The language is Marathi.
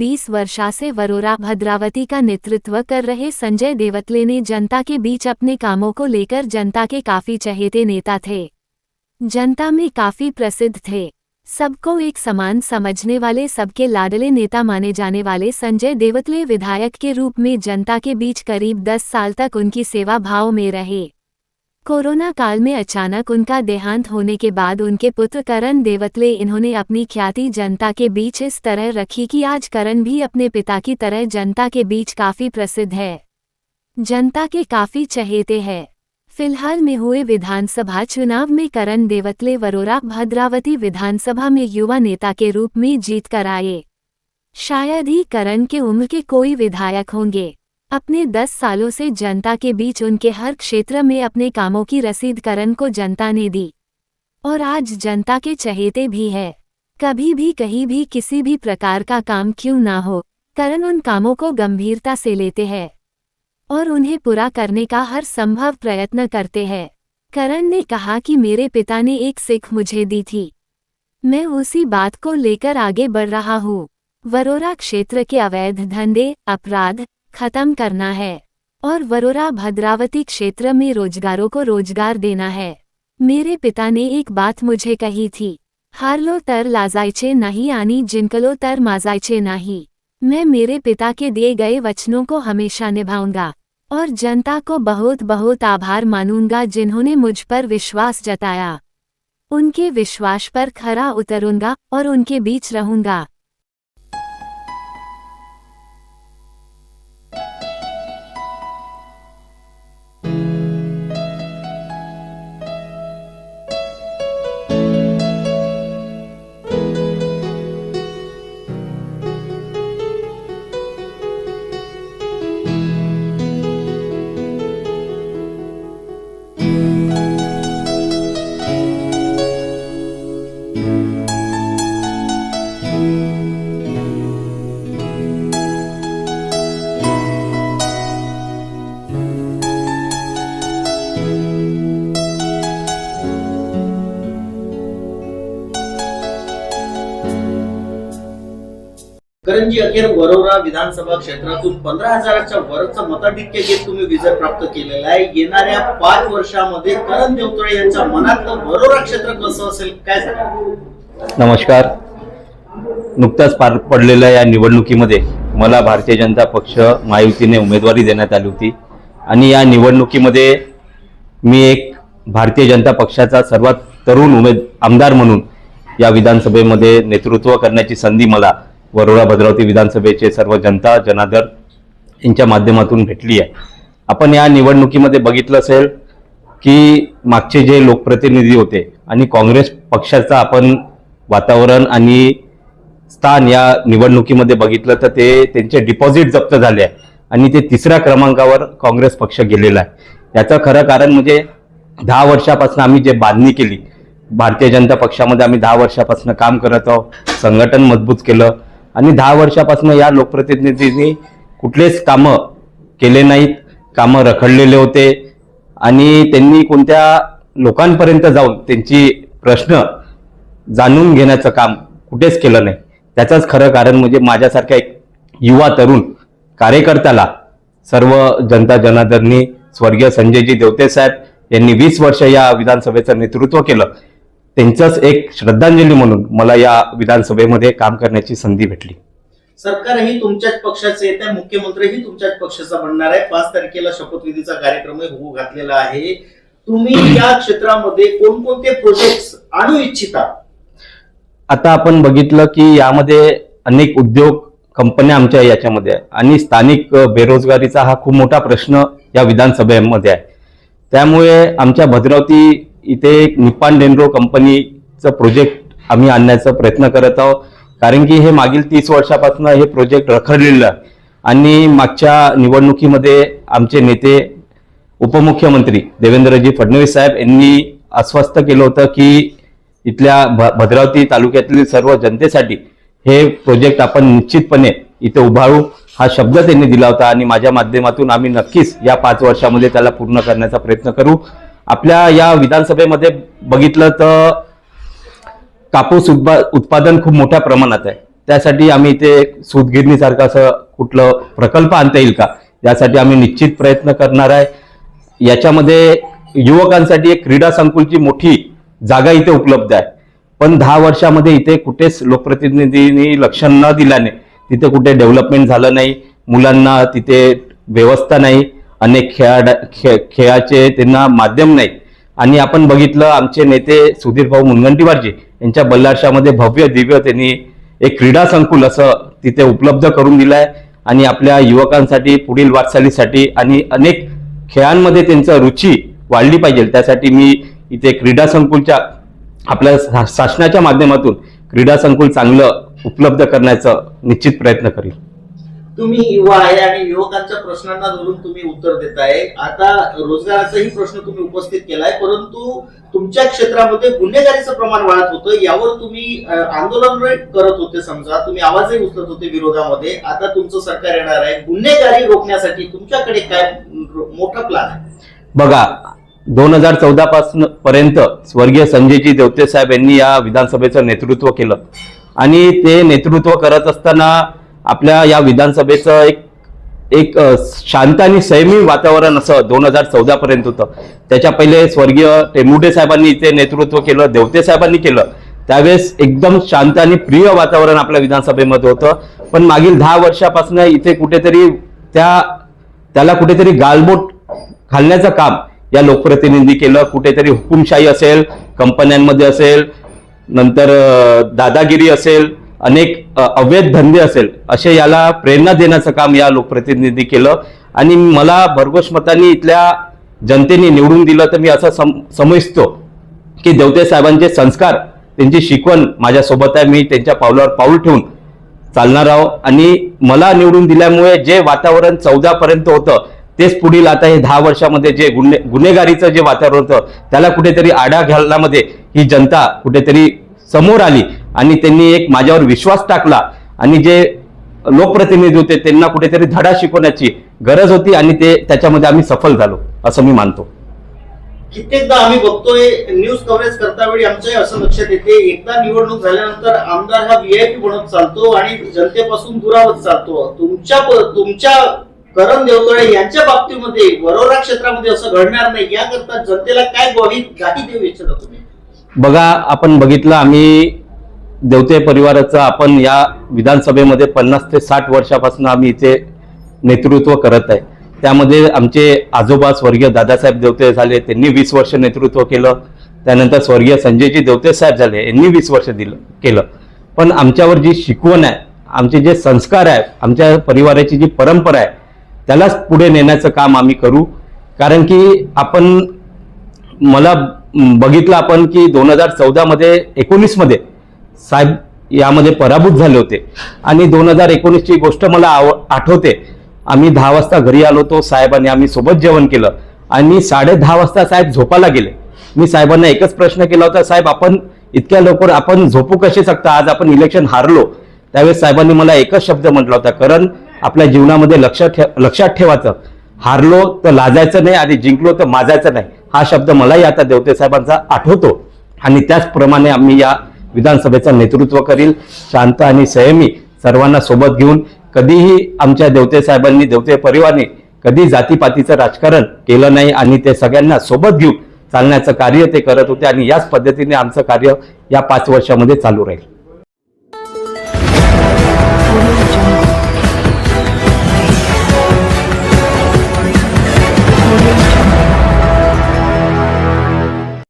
बीस वर्षा से वरोरा भद्रावती का नेतृत्व कर रहे संजय देवतले ने जनता के बीच अपने कामों को लेकर जनता के काफ़ी चहेते नेता थे। जनता में काफ़ी प्रसिद्ध थे। सबको एक समान समझने वाले, सबके लाडले नेता माने जाने वाले संजय देवतले विधायक के रूप में जनता के बीच करीब दस साल तक उनकी सेवा भाव में रहे। कोरोना काल में अचानक उनका देहांत होने के बाद उनके पुत्र करण देवतले इन्होंने अपनी ख्याति जनता के बीच इस तरह रखी कि आज करण भी अपने पिता की तरह जनता के बीच काफ़ी प्रसिद्ध है। जनता के काफ़ी चहेते हैं। फ़िलहाल में हुए विधानसभा चुनाव में करण देवतले वरोरा भद्रावती विधानसभा में युवा नेता के रूप में जीत कर आए। शायद ही करण के उम्र के कोई विधायक होंगे। अपने दस सालों से जनता के बीच उनके हर क्षेत्र में अपने कामों की रसीद करण को जनता ने दी। और आज जनता के चहेते भी है। कभी भी, कहीं भी, किसी भी प्रकार का काम क्यों ना हो, करण उन कामों को गंभीरता से लेते हैं। और उन्हें पूरा करने का हर संभव प्रयत्न करते हैं। करण ने कहा कि मेरे पिता ने एक सिख मुझे दी थी। मैं उसी बात को लेकर आगे बढ़ रहा हूँ। वरोरा क्षेत्र के अवैध धंधे, अपराध खत्म करना है, और वरोरा भद्रावती क्षेत्र में रोजगारों को रोज़गार देना है। मेरे पिता ने एक बात मुझे कही थी, हारलो तर लाजायचे नहीं आनी, जिनकलो तर माजायचे नहीं। मैं मेरे पिता के दिए गए वचनों को हमेशा निभाऊँगा, और जनता को बहुत बहुत आभार मानूँगा, जिन्होंने मुझ पर विश्वास जताया। उनके विश्वास पर खरा उतरूँगा, और उनके बीच रहूँगा। करंजी अखेर वरोरा विधानसभा क्षेत्रातून पंधरा हजाराच्या वरचं मताधिक्य घेत तुम्ही विजय प्राप्त केलेला आहे. येणाऱ्या पाच वर्षामध्ये करण देवतळे यांच्या मनातलं वरोरा क्षेत्र कसं असेल काय सांगा नमस्कार. नुकताच पार पडलेल्या या निवडणुकीमध्ये मला भारतीय जनता पक्ष महायुतीने उमेदवारी देण्यात आली होती. आणि या निवडणुकीमध्ये मी एक भारतीय जनता पक्षाचा सर्वात तरुण उमेद आमदार म्हणून या विधानसभेमध्ये नेतृत्व करण्याची संधी मला वरोडा भद्रावती विधानसभेचे सर्व जनता जनादर यांच्या माध्यमातून भेटली आहे. आपण या निवडणुकीमध्ये बघितलं असेल की मागचे जे लोकप्रतिनिधी होते आणि काँग्रेस पक्षाचं आपण वातावरण आणि स्थान या निवडणुकीमध्ये बघितलं तर ते त्यांचे डिपॉझिट जप्त झाले आहे आणि ते तिसऱ्या क्रमांकावर काँग्रेस पक्ष गेलेला आहे. याचं खरं कारण म्हणजे दहा वर्षापासून आम्ही जे बांधणी केली भारतीय जनता पक्षामध्ये आम्ही दहा वर्षापासून काम करत आहोत संघटन मजबूत केलं आणि दहा वर्षापासून या लोकप्रतिनिधींनी कुठलेच कामं केले नाहीत कामं रखडलेले होते. आणि त्यांनी कोणत्या लोकांपर्यंत जाऊन त्यांची प्रश्न जाणून घेण्याचं काम कुठेच केलं नाही. त्याचंच खरं कारण म्हणजे माझ्यासारख्या एक युवा तरुण कार्यकर्त्याला सर्व जनता जनार्दननी स्वर्गीय संजयजी देवते साहेब यांनी वीस वर्ष या विधानसभेचं नेतृत्व केलं. त्यांचंच एक श्रद्धांजली म्हणून मला या विधानसभेमध्ये काम करण्याची संधी भेटली. सरकारही तुमच्याच पक्षाचे येत आहे मुख्यमंत्रीही तुमच्याच पक्षाचा बनणार आहे पाच तारखेला शपथविधीचा कार्यक्रम होऊ घातलेला आहे. तुम्ही या क्षेत्रामध्ये कोणकोणते प्रोजेक्ट आणू इच्छिता? आता आपण बघितलं की यामध्ये अनेक उद्योग कंपन्या आमच्या याच्यामध्ये आहे आणि स्थानिक बेरोजगारीचा हा खूप मोठा प्रश्न या विधानसभेमध्ये आहे. त्यामुळे आमच्या भद्रावती इथे एक निपान डेनरो कंपनीचं प्रोजेक्ट आम्ही आणण्याचा प्रयत्न करत आहोत. कारण की हे मागील तीस वर्षापासून हे प्रोजेक्ट रखडलेलं आणि मागच्या निवडणुकीमध्ये आमचे नेते उपमुख्यमंत्री देवेंद्रजी फडणवीस साहेब यांनी आश्वस्त केलं होतं की इथल्या भद्रावती तालुक्यातील सर्व जनतेसाठी हे प्रोजेक्ट आपण निश्चितपणे इथे उभारू. हा शब्द त्यांनी दिला होता आणि माझ्या माध्यमातून आम्ही नक्कीच या पाच वर्षामध्ये त्याला पूर्ण करण्याचा प्रयत्न करू. आपल्या या विधानसभेमध्ये बघितलं तर कापूस उत्पा उत्पादन खूप मोठ्या प्रमाणात आहे. त्यासाठी आम्ही इथे एक सूतगिरणीसारखं असं कुठलं प्रकल्प आणता येईल का? यासाठी आम्ही निश्चित प्रयत्न करणार आहे. याच्यामध्ये युवकांसाठी एक क्रीडा संकुलची मोठी जागा इथे उपलब्ध आहे. पण दहा वर्षामध्ये इथे कुठेच लोकप्रतिनिधींनी लक्ष न दिल्याने तिथे कुठे डेव्हलपमेंट झालं नाही. मुलांना तिथे व्यवस्था नाही. अनेक खेळाड खे खेळाचे त्यांना माध्यम नाही आणि आपण बघितलं आमचे नेते सुधीर भाऊ मुनगंटीवारजी यांच्या बल्लारशामध्ये भव्य दिव्य त्यांनी एक क्रीडा संकुल असं तिथे उपलब्ध करून दिलं आहे आणि आपल्या युवकांसाठी पुढील वाटचालीसाठी आणि अनेक खेळांमध्ये त्यांचं रुची वाढली पाहिजे. त्यासाठी मी इथे क्रीडा संकुलच्या आपल्या शा- शासनाच्या माध्यमातून क्रीडा संकुल चांगलं उपलब्ध करण्याचा निश्चित प्रयत्न करील तुम्ही युवा आहे आणि युवकांच्या प्रश्नांना धरून तुम्ही उत्तर देताय. आता रोजगाराचाही प्रश्न तुम्ही उपस्थित केलाय परंतु तुमच्या क्षेत्रामध्ये गुन्हेगारीचं प्रमाण वाढत होतं. यावर तुम्ही आंदोलन करत होते समजा. तुम्ही आवाजही उचलत होते विरोधामध्ये. आता तुमचं सरकार येणार आहे. गुन्हेगारी रोखण्यासाठी तुमच्याकडे काय मोठा प्लान आहे? बघा दोन हजार चौदा पासून पर्यंत स्वर्गीय संजयजी देवते साहेब यांनी या विधानसभेचं नेतृत्व केलं. आणि ते नेतृत्व करत असताना आपल्या या विधानसभेचं एक एक शांत आणि संयमी वातावरण असं दोन हजार चौदा पर्यंत होतं. त्याच्या पहिले स्वर्गीय टेमुडे साहेबांनी इथे नेतृत्व केलं देवते साहेबांनी केलं. त्यावेळेस एकदम शांत आणि प्रिय वातावरण आपल्या विधानसभेमध्ये होतं. पण मागील दहा वर्षापासून इथे कुठेतरी त्या त्याला कुठेतरी गालबोट घालण्याचं काम या लोकप्रतिनिधी केलं. कुठेतरी हुकुमशाही असेल कंपन्यांमध्ये असेल नंतर दादागिरी असेल अनेक अवैध धंदे असेल असे याला प्रेरणा देण्याचं काम या लोकप्रतिनिधी केलं. आणि मला भरघोष मतांनी इथल्या जनतेने निवडून दिलं तर मी असं सम समजतो की देवते साहेबांचे संस्कार त्यांची शिकवण माझ्यासोबत आहे. मी त्यांच्या पावलावर पाऊल ठेवून चालणार आहो. आणि मला निवडून दिल्यामुळे जे वातावरण चौदा पर्यंत होतं तेच पुढील आता हे दहा वर्षामध्ये जे गुन्हे गुन्हेगारीचं जे वातावरण होतं त्याला कुठेतरी आडा घालण्यामध्ये ही जनता कुठेतरी समोर आली. आणि त्यांनी एक माझ्यावर विश्वास टाकला. आणि जे लोकप्रतिनिधी होते त्यांना कुठेतरी धडा शिकवण्याची गरज होती आणि ते त्याच्यामध्ये आम्ही सफल झालो असं मी मानतो. कित्येकदा आम्ही बघतोय न्यूज कव्हरेज करता वेळी आमच्याही असं लक्षात येते एकदा निवडणूक झाल्यानंतर आमदार हा व्हीआयपी बनत चालतो आणि जनतेपासून दुरावत चालतो. तुमच्या तुमच्या करण देवतळे यांच्या बाबतीमध्ये वरोरा क्षेत्रामध्ये असं घडणार नाही याकरता जनतेला काय ग्वाही काही देऊ इच्छिता तुम्ही? बघा आपण बघितलं आम्ही देवते परिवाराचं आपण या विधानसभेमध्ये पन्नास ते साठ वर्षापासून आम्ही इथे नेतृत्व करत आहे. त्यामध्ये आमचे आजोबा स्वर्गीय दादासाहेब देवते झाले त्यांनी वीस वर्ष नेतृत्व केलं. त्यानंतर स्वर्गीय संजयजी देवते साहेब झाले यांनी वीस वर्ष दिलं केलं. पण आमच्यावर जी शिकवण आहे आमचे जे संस्कार आहे आमच्या परिवाराची जी परंपरा आहे त्यालाच पुढे नेण्याचं काम आम्ही करू. कारण की आपण मला बघितलं आपण की दोन हजार चौदामध्ये एकोणीसमध्ये मध्ये साहेब यामध्ये पराभूत झाले होते. आणि दोन हजार एकोणीसची गोष्ट मला आव आठवते. आम्ही दहा वाजता घरी आलो होतो साहेबांनी आम्ही सोबत जेवण केलं. आणि साडे दहा वाजता साहेब झोपायला गेले. मी साहेबांना एकच प्रश्न केला होता साहेब आपण इतक्या लवकर आपण झोपू कसे शकता? आज आपण इलेक्शन हारलो. त्यावेळेस साहेबांनी मला एकच शब्द म्हटला होता कारण आपल्या जीवनामध्ये लक्ष ठे लक्षात ठेवायचं. हारलो तर लाजायचं नाही आणि जिंकलो तर माजायचं नाही. हा शब्द मलाही आता देवते साहेबांचा आठवतो. आणि त्याचप्रमाणे आम्ही या विधानसभेचं नेतृत्व करील. शांत आणि संयमी सर्वांना सोबत घेऊन कधीही आमच्या देवते साहेबांनी देवते परिवारने कधी जातीपातीचं राजकारण केलं नाही आणि ते सगळ्यांना सोबत घेऊन चालण्याचं कार्य ते करत होते आणि याच पद्धतीने आमचं कार्य या पाच वर्षामध्ये चालू राहील.